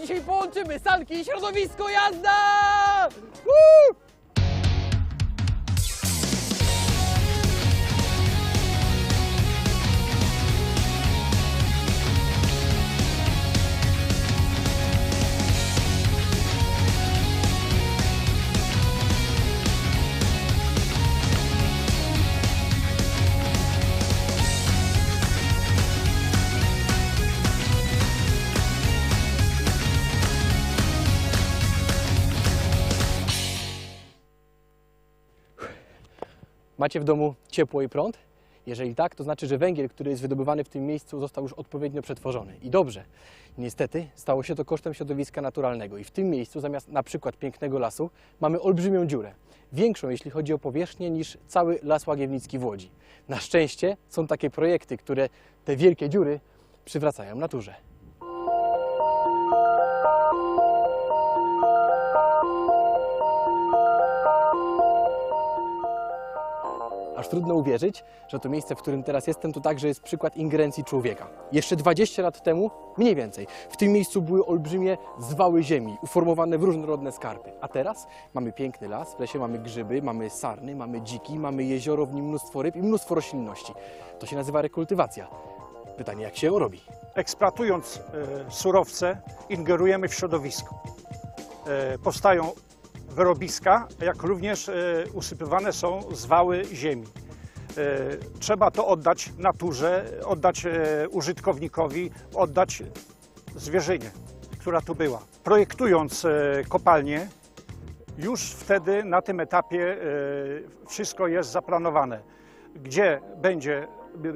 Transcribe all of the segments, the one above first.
Dzisiaj połączymy sanki i środowisko jazda! Woo! Macie w domu ciepło i prąd? Jeżeli tak, to znaczy, że węgiel, który jest wydobywany w tym miejscu, został już odpowiednio przetworzony. I dobrze. Niestety stało się to kosztem środowiska naturalnego i w tym miejscu zamiast na przykład pięknego lasu mamy olbrzymią dziurę. Większą, jeśli chodzi o powierzchnię, niż cały Las Łagiewnicki w Łodzi. Na szczęście są takie projekty, które te wielkie dziury przywracają naturze. Aż trudno uwierzyć, że to miejsce, w którym teraz jestem, to także jest przykład ingerencji człowieka. Jeszcze 20 lat temu, mniej więcej, w tym miejscu były olbrzymie zwały ziemi, uformowane w różnorodne skarpy. A teraz mamy piękny las, w lesie mamy grzyby, mamy sarny, mamy dziki, mamy jezioro, w nim mnóstwo ryb i mnóstwo roślinności. To się nazywa rekultywacja. Pytanie, jak się ją robi? eksploatując e, surowce, ingerujemy w środowisko. E, powstają wyrobiska, jak również e, usypywane są zwały ziemi. E, trzeba to oddać naturze, oddać e, użytkownikowi, oddać zwierzynie, która tu była. Projektując kopalnię, już wtedy na tym etapie wszystko jest zaplanowane. Gdzie będzie,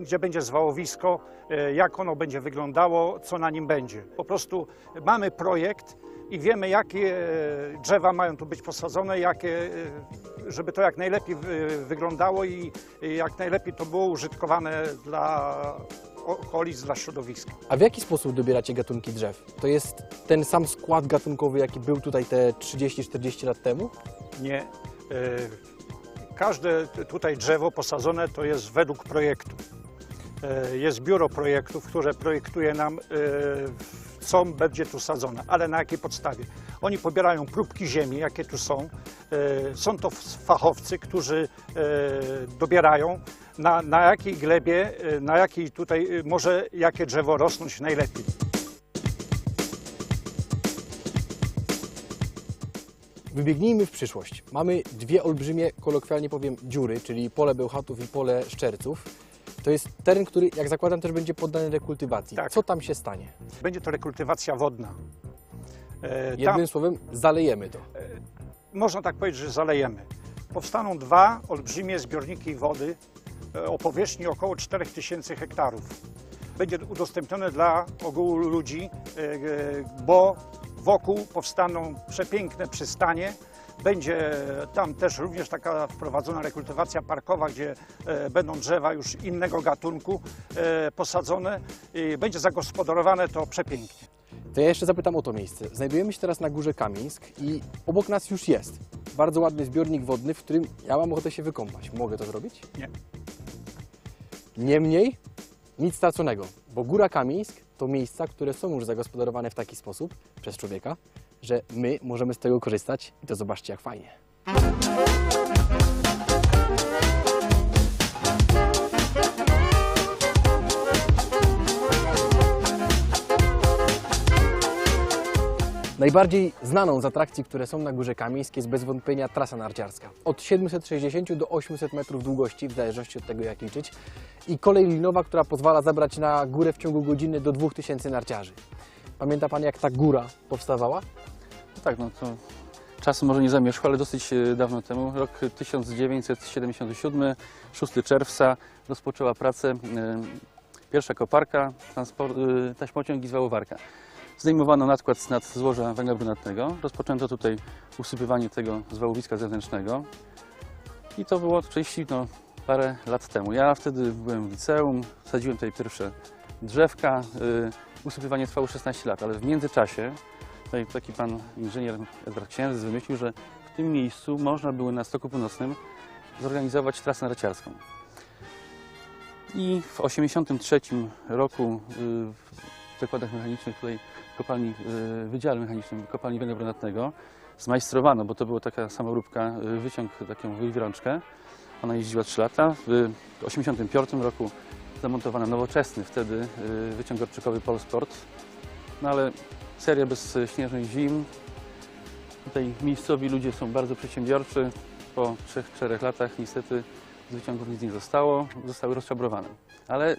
gdzie będzie zwałowisko, jak ono będzie wyglądało, co na nim będzie. Po prostu mamy projekt i wiemy, jakie drzewa mają tu być posadzone, jakie, żeby to jak najlepiej wy- wyglądało i jak najlepiej to było użytkowane dla okolic, dla środowiska. A w jaki sposób dobieracie gatunki drzew? To jest ten sam skład gatunkowy, jaki był tutaj te 30-40 lat temu? Nie. E, Każde tutaj drzewo posadzone to jest według projektu. E, Jest biuro projektów, które projektuje nam, e, co będzie tu sadzone, ale na jakiej podstawie. Oni pobierają próbki ziemi, jakie tu są. E, Są to fachowcy, którzy e, dobierają na, na jakiej glebie, e, na jakiej tutaj może jakie drzewo rosnąć najlepiej. Wybiegnijmy w przyszłość. Mamy dwie olbrzymie, kolokwialnie powiem, dziury, czyli pole Bełchatów i pole Szczerców. To jest teren, który, jak zakładam, też będzie poddany rekultywacji. Tak. Co tam się stanie? Będzie to rekultywacja wodna. E, Tam- Jednym słowem, zalejemy to. można tak powiedzieć, że zalejemy. Powstaną dwa olbrzymie zbiorniki wody e, o powierzchni około 4000 hektarów. Będzie udostępnione dla ogółu ludzi, e, e, bo wokół powstaną przepiękne przystanie. Będzie tam też również taka wprowadzona rekultywacja parkowa, gdzie e, będą drzewa już innego gatunku e, posadzone. I będzie zagospodarowane to przepięknie. To ja jeszcze zapytam o to miejsce. Znajdujemy się teraz na górze Kamieńsk i obok nas już jest bardzo ładny zbiornik wodny, w którym ja mam ochotę się wykąpać. Mogę to zrobić? Nie. Niemniej nic straconego, bo Góra Kamieńsk to miejsca, które są już zagospodarowane w taki sposób przez człowieka, że my możemy z tego korzystać i to zobaczcie jak fajnie. Najbardziej znaną z atrakcji, które są na Górze Kamieńskiej jest bez wątpienia trasa narciarska. Od 760 do 800 metrów długości, w zależności od tego jak liczyć. I kolej linowa, która pozwala zabrać na górę w ciągu godziny do 2000 narciarzy. Pamięta Pan jak ta góra powstawała? Tak, no to czasy może nie zamierzchły, ale dosyć e, dawno temu, rok 1977, 6 czerwca, rozpoczęła pracę e, pierwsza koparka, e, taśmociąg i zwałowarka. Zdejmowano nadkład nad złoża węgla brunatnego, rozpoczęto tutaj usypywanie tego zwałowiska zewnętrznego i to było oczywiście no, parę lat temu. Ja wtedy byłem w liceum, sadziłem tutaj pierwsze drzewka, usypywanie trwało 16 lat, ale w międzyczasie Tutaj taki pan inżynier Edward Księżyc wymyślił, że w tym miejscu można było na Stoku Północnym zorganizować trasę narciarską. I w 1983 roku y, zakładach mechanicznych tutaj kopalni, y, Wydziale Mechanicznym Kopalni Węgla Brunatnego zmajstrowano, bo to była taka samoróbka, y, wyciąg, taką wywrączkę. Ona jeździła 3 lata. W 1985 roku zamontowano nowoczesny wtedy wyciąg gorczykowy Polsport. No ale seria bez y, śnieżnych zim. Tutaj miejscowi ludzie są bardzo przedsiębiorczy. Po 3-4 latach niestety z wyciągów nic nie zostało, zostały rozczabrowane. Ale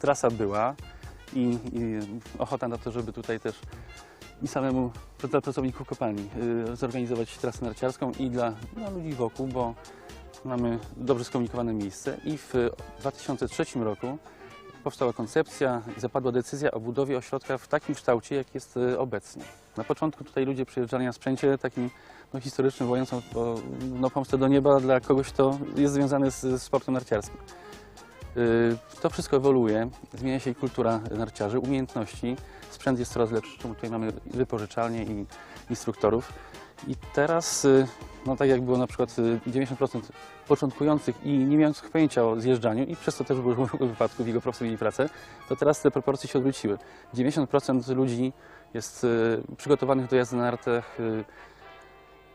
trasa była i, i ochota na to, żeby tutaj też i samemu dla pracowników kopalni y, zorganizować trasę narciarską i dla no, ludzi wokół, bo mamy dobrze skomunikowane miejsce. I w 2003 roku powstała koncepcja i zapadła decyzja o budowie ośrodka w takim kształcie, jak jest y, obecnie. Na początku tutaj ludzie przyjeżdżali na sprzęcie takim no, historycznym, wojącym o no, pomstę do nieba dla kogoś, kto jest związany z, sportem narciarskim. Y, To wszystko ewoluuje, zmienia się kultura narciarzy, umiejętności. Sprzęt jest coraz lepszy, tutaj mamy wypożyczalnie i instruktorów. I teraz, y, no tak jak było na przykład y, 90% początkujących i nie mających pojęcia o zjeżdżaniu i przez to też było wypadków, jego profesor mieli pracę, to teraz te proporcje się odwróciły. 90% ludzi jest y, przygotowanych do jazdy na nartach, y,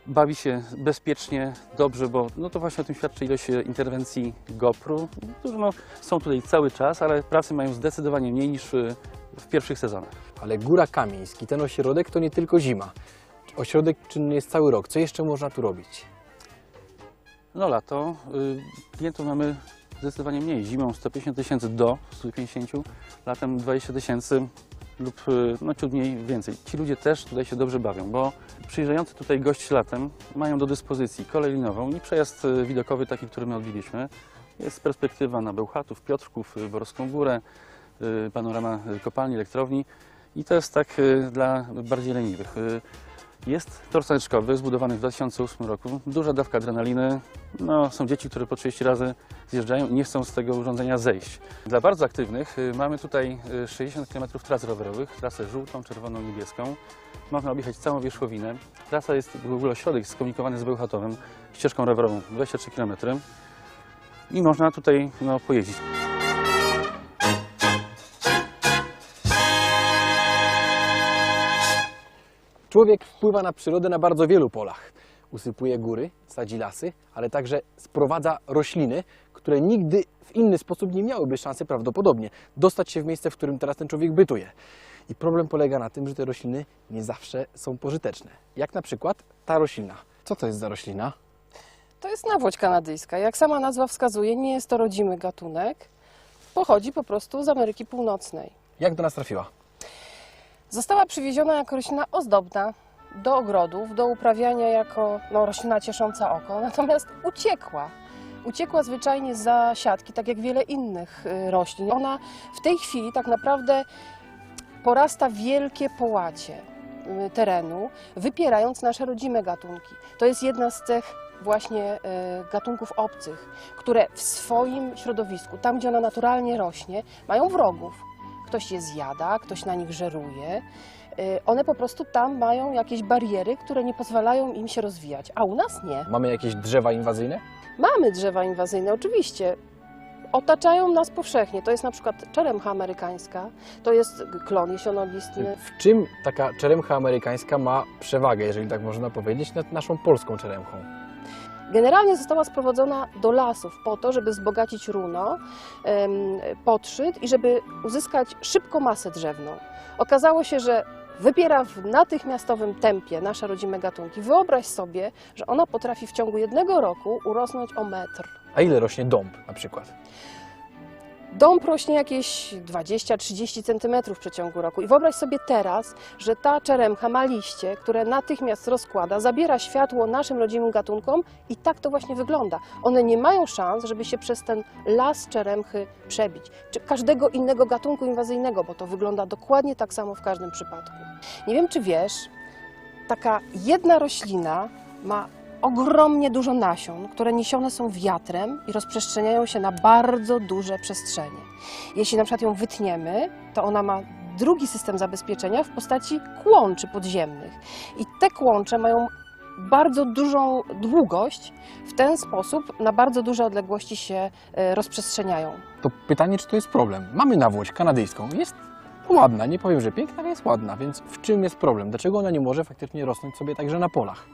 bawi się bezpiecznie, dobrze, bo no to właśnie o tym świadczy ilość interwencji GoPro, którzy no, są tutaj cały czas, ale pracy mają zdecydowanie mniej niż w pierwszych sezonach. Ale Góra Kamieński, ten ośrodek to nie tylko zima. Ośrodek czynny jest cały rok. Co jeszcze można tu robić? No lato, y, klientów mamy zdecydowanie mniej. Zimą 150 tysięcy do 150, latem 20 tysięcy lub y, no mniej więcej. Ci ludzie też tutaj się dobrze bawią, bo przyjeżdżający tutaj gość latem mają do dyspozycji kolej linową i przejazd y, widokowy taki, który my odbiliśmy. Jest perspektywa na Bełchatów, Piotrków, Borską Górę, panorama kopalni, elektrowni i to jest tak dla bardziej leniwych. Y, Jest tor saneczkowy zbudowany w 2008 roku. Duża dawka adrenaliny. No, są dzieci, które po 30 razy zjeżdżają i nie chcą z tego urządzenia zejść. Dla bardzo aktywnych y, mamy tutaj y, 60 km tras rowerowych, trasę żółtą, czerwoną, niebieską. Można objechać całą wierzchowinę. Trasa jest w ogóle ośrodek skomunikowany z Bełchatowem, ścieżką rowerową 23 km. I można tutaj no, pojeździć. Człowiek wpływa na przyrodę na bardzo wielu polach. Usypuje góry, sadzi lasy, ale także sprowadza rośliny, które nigdy w inny sposób nie miałyby szansy prawdopodobnie dostać się w miejsce, w którym teraz ten człowiek bytuje. I problem polega na tym, że te rośliny nie zawsze są pożyteczne. Jak na przykład ta roślina. Co to jest za roślina? To jest nawłoć kanadyjska. Jak sama nazwa wskazuje, nie jest to rodzimy gatunek. Pochodzi po prostu z Ameryki Północnej. Jak do nas trafiła? Została przywieziona jako roślina ozdobna do ogrodów, do uprawiania jako no, roślina ciesząca oko, natomiast uciekła. Uciekła zwyczajnie za siatki, tak jak wiele innych y, roślin. Ona w tej chwili tak naprawdę porasta wielkie połacie y, terenu, wypierając nasze rodzime gatunki. To jest jedna z cech właśnie y, gatunków obcych, które w swoim środowisku, tam gdzie ona naturalnie rośnie, mają wrogów. Ktoś je zjada, ktoś na nich żeruje. Y, One po prostu tam mają jakieś bariery, które nie pozwalają im się rozwijać, a u nas nie. Mamy jakieś drzewa inwazyjne? Mamy drzewa inwazyjne, oczywiście. Otaczają nas powszechnie. To jest na przykład czeremcha amerykańska, to jest klon jesionolistny. W czym taka czeremcha amerykańska ma przewagę, jeżeli tak można powiedzieć, nad naszą polską czeremchą? Generalnie została sprowadzona do lasów po to, żeby wzbogacić runo, podszyt i żeby uzyskać szybko masę drzewną. Okazało się, że wypiera w natychmiastowym tempie nasze rodzime gatunki. Wyobraź sobie, że ona potrafi w ciągu jednego roku urosnąć o metr. A ile rośnie dąb na przykład? Dąb rośnie jakieś 20-30 cm w przeciągu roku. I wyobraź sobie teraz, że ta czeremcha ma liście, które natychmiast rozkłada, zabiera światło naszym rodzimym gatunkom i tak to właśnie wygląda. One nie mają szans, żeby się przez ten las czeremchy przebić. Czy każdego innego gatunku inwazyjnego, bo to wygląda dokładnie tak samo w każdym przypadku. Nie wiem, czy wiesz, taka jedna roślina ma ogromnie dużo nasion, które niesione są wiatrem i rozprzestrzeniają się na bardzo duże przestrzenie. Jeśli na przykład ją wytniemy, to ona ma drugi system zabezpieczenia w postaci kłączy podziemnych. I te kłącze mają bardzo dużą długość, w ten sposób na bardzo duże odległości się e, rozprzestrzeniają. To pytanie, czy to jest problem? Mamy nawłość kanadyjską, jest ładna, nie powiem, że piękna, ale jest ładna, więc w czym jest problem? Dlaczego ona nie może faktycznie rosnąć sobie także na polach?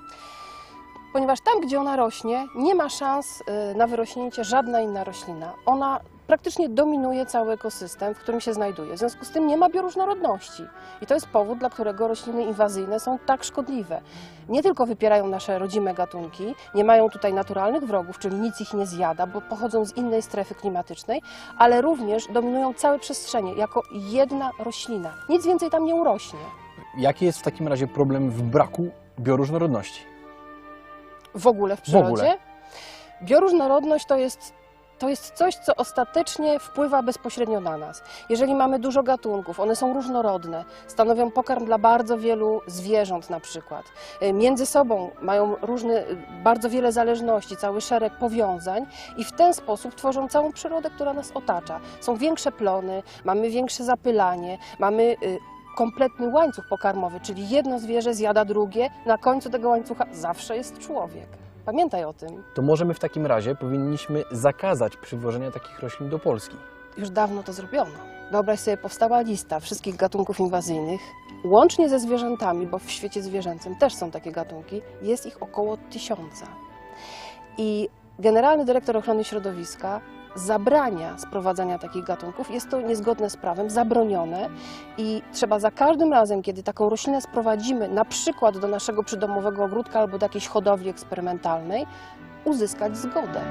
Ponieważ tam, gdzie ona rośnie, nie ma szans y, na wyrośnięcie żadna inna roślina. Ona praktycznie dominuje cały ekosystem, w którym się znajduje. W związku z tym nie ma bioróżnorodności. I to jest powód, dla którego rośliny inwazyjne są tak szkodliwe. Nie tylko wypierają nasze rodzime gatunki, nie mają tutaj naturalnych wrogów, czyli nic ich nie zjada, bo pochodzą z innej strefy klimatycznej, ale również dominują całe przestrzenie jako jedna roślina. Nic więcej tam nie urośnie. Jaki jest w takim razie problem w braku bioróżnorodności? W ogóle w przyrodzie. Bioróżnorodność to jest, to jest coś, co ostatecznie wpływa bezpośrednio na nas. Jeżeli mamy dużo gatunków, one są różnorodne, stanowią pokarm dla bardzo wielu zwierząt na przykład. Y, Między sobą mają różne, y, bardzo wiele zależności, cały szereg powiązań i w ten sposób tworzą całą przyrodę, która nas otacza. Są większe plony, mamy większe zapylanie, mamy y, kompletny łańcuch pokarmowy, czyli jedno zwierzę zjada drugie, na końcu tego łańcucha zawsze jest człowiek. Pamiętaj o tym. To może my w takim razie powinniśmy zakazać przywożenia takich roślin do Polski. Już dawno to zrobiono. Wyobraź sobie, powstała lista wszystkich gatunków inwazyjnych, łącznie ze zwierzętami, bo w świecie zwierzęcym też są takie gatunki, jest ich około tysiąca. I generalny dyrektor ochrony środowiska zabrania sprowadzania takich gatunków. Jest to niezgodne z prawem, zabronione i trzeba za każdym razem, kiedy taką roślinę sprowadzimy, na przykład do naszego przydomowego ogródka albo do jakiejś hodowli eksperymentalnej, uzyskać zgodę.